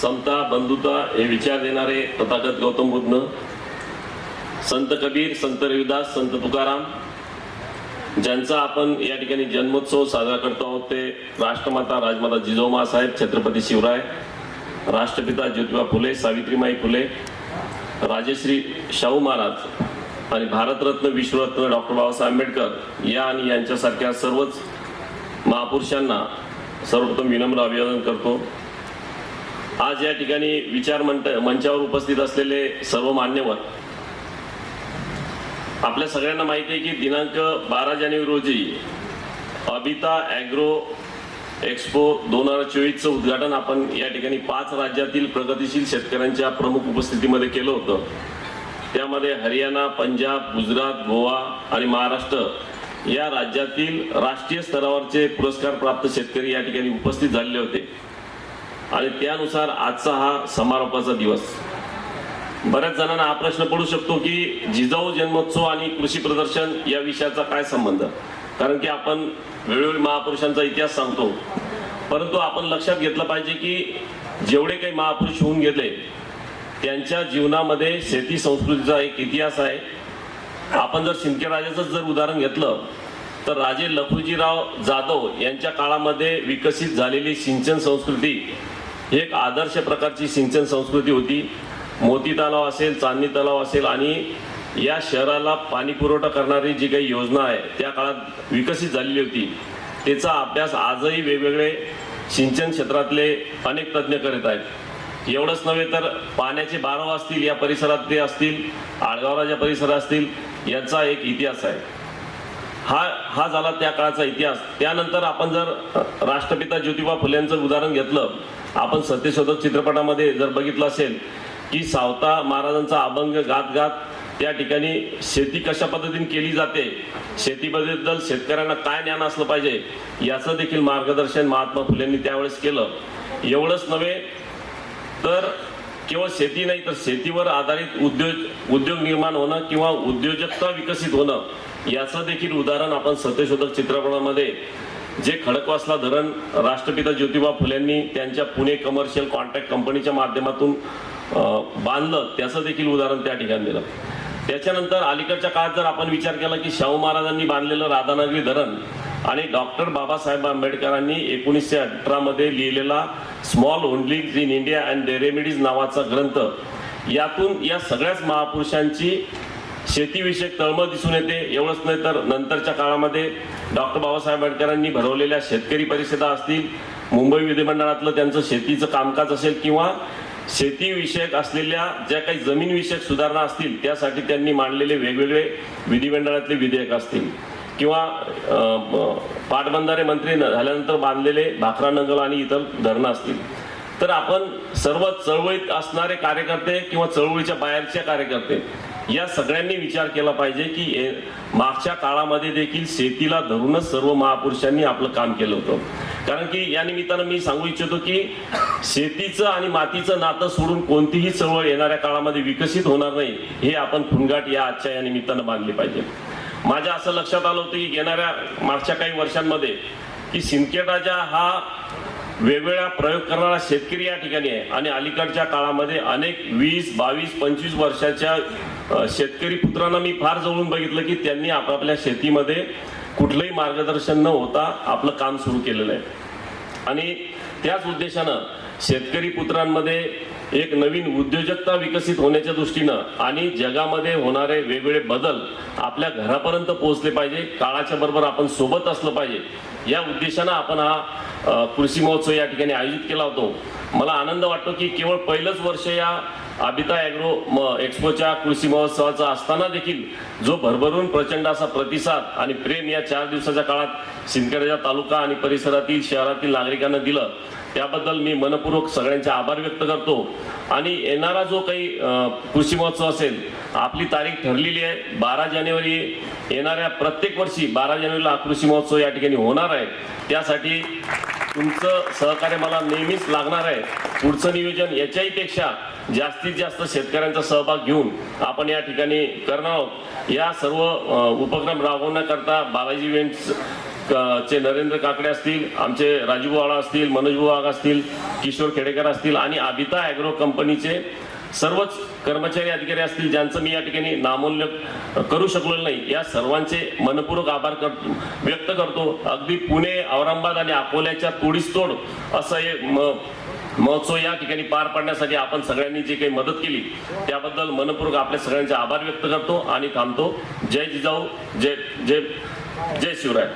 समता बंधुता हे विचार देणारे तथागत गौतम बुद्ध संत कबीर संत रविदास संत तुकाराम ज्यांचा आपण या ठिकाणी जन्मोत्सव साजरा करतो आहोत ते राष्ट्रमाता राजमाता जिजाऊमा साहेब छत्रपती शिवराय राष्ट्रपिता ज्योतिबा फुले सावित्रीमाई फुले राजश्री शाहू महाराज आणि भारतरत्न विश्वरत्न डॉक्टर बाबासाहेब आंबेडकर या आणि यांच्यासारख्या सर्वच महापुरुषांना सर्वप्रथम विनम्र अभिवादन करतो. आज या ठिकाणी विचार मंचावर उपस्थित असलेले सर्व मान्यवर आपल्या सगळ्यांना माहिती आहे की दिनांक बारा जानेवारी रोजी अबिता ॲग्रो एक्सपो दोन हजार चोवीसचं उद्घाटन आपण या ठिकाणी पाच राज्यातील प्रगतिशील शेतकऱ्यांच्या प्रमुख उपस्थितीमध्ये केलं होतं. त्यामध्ये हरियाणा पंजाब गुजरात गोवा आणि महाराष्ट्र या राज्यातील राष्ट्रीय स्तरावरचे पुरस्कार प्राप्त शेतकरी या ठिकाणी उपस्थित झालेले होते. आणि त्यानुसार आजचा हा समारोपाचा दिवस. बऱ्याच जणांना हा प्रश्न पडू शकतो की जिजाऊ जन्मोत्सव आणि कृषी प्रदर्शन या विषयाचा काय संबंध? कारण की आपण वेळोवेळी महापुरुषांचा इतिहास सांगतो. परंतु आपण लक्षात घेतलं पाहिजे की जेवढे काही महापुरुष होऊन गेले त्यांच्या जीवनामध्ये शेती संस्कृतीचा एक इतिहास आहे. आपण जर शिंदके राजाचं जर उदाहरण घेतलं तर राजे लखुजीराव जाधव यांच्या काळामध्ये विकसित झालेली सिंचन संस्कृती ही एक आदर्श प्रकारची सिंचन संस्कृती होती. मोती तलाव असेल चांदणी तलाव असेल आणि या शहराला पाणी पुरवठा करणारी जी काही योजना आहे त्या काळात विकसित झालेली होती. त्याचा अभ्यास आजही वेगवेगळे सिंचन क्षेत्रातले अनेक तज्ज्ञ करीत आहेत. एवढंच नव्हे तर पाण्याचे बारव असतील या परिसरात ते असतील आळगावराच्या परिसर असतील यांचा एक इतिहास आहे. हा हा झाला त्या काळाचा इतिहास. त्यानंतर आपण जर राष्ट्रपिता ज्योतिबा फुलेंचं उदाहरण घेतलं आपण सत्यशोधक चित्रपटामध्ये जर बघितलं असेल की सावता महाराजांचा अभंग गात गात त्या ठिकाणी शेती कशा पद्धतीने केली जाते शेतीबद्दल शेतकऱ्यांना काय ज्ञान असलं पाहिजे याचं देखील मार्गदर्शन महात्मा फुलेंनी त्यावेळेस केलं. एवढंच नव्हे तर केवळ शेती नाही तर शेतीवर आधारित उद्योग उद्योग निर्माण होणं किंवा उद्योजकता विकसित होणं याचं देखील उदाहरण आपण सत्यशोधक चित्रपटामध्ये जे खडकवासला धरण राष्ट्रपिता ज्योतिबा फुलेंनी त्यांच्या पुणे कमर्शियल कॉन्ट्रॅक्ट कंपनीच्या माध्यमातून बांधलं त्याचं देखील उदाहरण त्या ठिकाणी दिलं. त्याच्यानंतर अलीकडच्या काळात जर आपण विचार केला की शाहू महाराजांनी बांधलेलं राधानगरी धरण आणि डॉक्टर बाबासाहेब आंबेडकरांनी एकोणीसशे अठरामध्ये लिहिलेला small holdings in India and remedies नावाचा ग्रंथ यातून या सगळ्याच महापुरुषांची शेतीविषयक तळमळ दिसून येते. एवढंच नाही तर नंतरच्या काळामध्ये डॉक्टर बाबासाहेब आंबेडकरांनी भरवलेल्या शेतकरी परिषदा असतील मुंबई विधिमंडळातलं त्यांचं शेतीचं कामकाज असेल किंवा शेतीविषयक असलेल्या ज्या काही जमीनविषयक सुधारणा असतील त्यासाठी त्यांनी मांडलेले वेगवेगळे विधिमंडळातले विधेयक असतील. किंवा पाटबंधारे मंत्री झाल्यानंतर बांधलेले भाकरा नंगल आणि इतर धरणं असतील. तर आपण सर्व चळवळीत असणारे कार्यकर्ते किंवा चळवळीच्या बाहेरच्या कार्यकर्ते या सगळ्यांनी विचार केला पाहिजे की मागच्या काळामध्ये देखील शेतीला धरूनच सर्व महापुरुषांनी आपलं काम केलं होतं. कारण की या निमित्तानं मी सांगू इच्छितो की शेतीचं आणि मातीचं नातं सोडून कोणतीही चळवळ येणाऱ्या काळामध्ये विकसित होणार नाही हे आपण फुनगाट या आजच्या या निमित्तानं बांधली पाहिजे. माझ्या असं लक्षात आलं होतं की येणाऱ्या मागच्या काही वर्षांमध्ये की सिंदखेड राजा हा वेगवेगळा प्रयोग करणारा शेतकरी या ठिकाणी आहे. आणि अलीकडच्या काळामध्ये अनेक वीस बावीस पंचवीस वर्षाच्या शेतकरी पुत्रांना मी फार जवळून बघितलं की त्यांनी आपापल्या शेतीमध्ये कुठलंही मार्गदर्शन न होता आपलं काम सुरू केलेलं आहे. आणि त्याच उद्देशानं शेतकरी पुत्रांमध्ये एक नवीन उद्योजकता विकसित होण्याच्या दृष्टीनं आणि जगामध्ये होणारे वेगवेगळे बदल आपल्या घरापर्यंत पोहोचले पाहिजे काळाच्या बरोबर आपण सोबत असलं पाहिजे या उद्देशानं आपण हा कृषी महोत्सव या ठिकाणी आयोजित केला होतो. मला आनंद वाटतो की केवळ पहिलंच वर्ष या अबिता ॲग्रो म- एक्सपोच्या कृषी महोत्सवाचा असताना देखील जो भरभरून प्रचंड असा प्रतिसाद आणि प्रेम या चार दिवसाच्या काळात सिंदखेडच्या तालुका आणि परिसरातील शहरातील नागरिकांना दिलं त्याबद्दल मी मनपूर्वक सगळ्यांचे आभार व्यक्त करतो. आणि येणारा जो काही कृषी महोत्सव असेल आपली तारीख ठरलेली आहे बारा जानेवारी येणाऱ्या प्रत्येक वर्षी बारा जानेवारीला हा कृषी महोत्सव या ठिकाणी होणार आहे. त्यासाठी तुमचं सहकार्य मला नेहमीच लागणार आहे. पुढचं नियोजन याच्याही पेक्षा जास्तीत जास्त शेतकऱ्यांचा सहभाग घेऊन आपण या ठिकाणी करणार आहोत. या सर्व उपक्रम राबवण्याकरता बालाजी इव्हेंट्स चे नरेंद्र काकडे असतील आमचे राजू वाळा असतील मनोज वाघ असतील किशोर खेडेकर असतील आणि आबिता ॲग्रो कंपनीचे सर्वच कर्मचारी अधिकारी असतील ज्यांचं मी या ठिकाणी नामोल्य करू शकलो नाही या सर्वांचे मनपूर्वक आभार कर व्यक्त करतो. अगदी पुणे औरंगाबाद आणि अकोल्याच्या तोडीस तोड असं हे म- महोत्सव या ठिकाणी पार पाडण्यासाठी आपण सगळ्यांनी जी काही मदत केली त्याबद्दल मनपूर्वक आपल्या सगळ्यांचे आभार व्यक्त करतो आणि थांबतो. जय जिजाऊ जय जय जय शिवराय.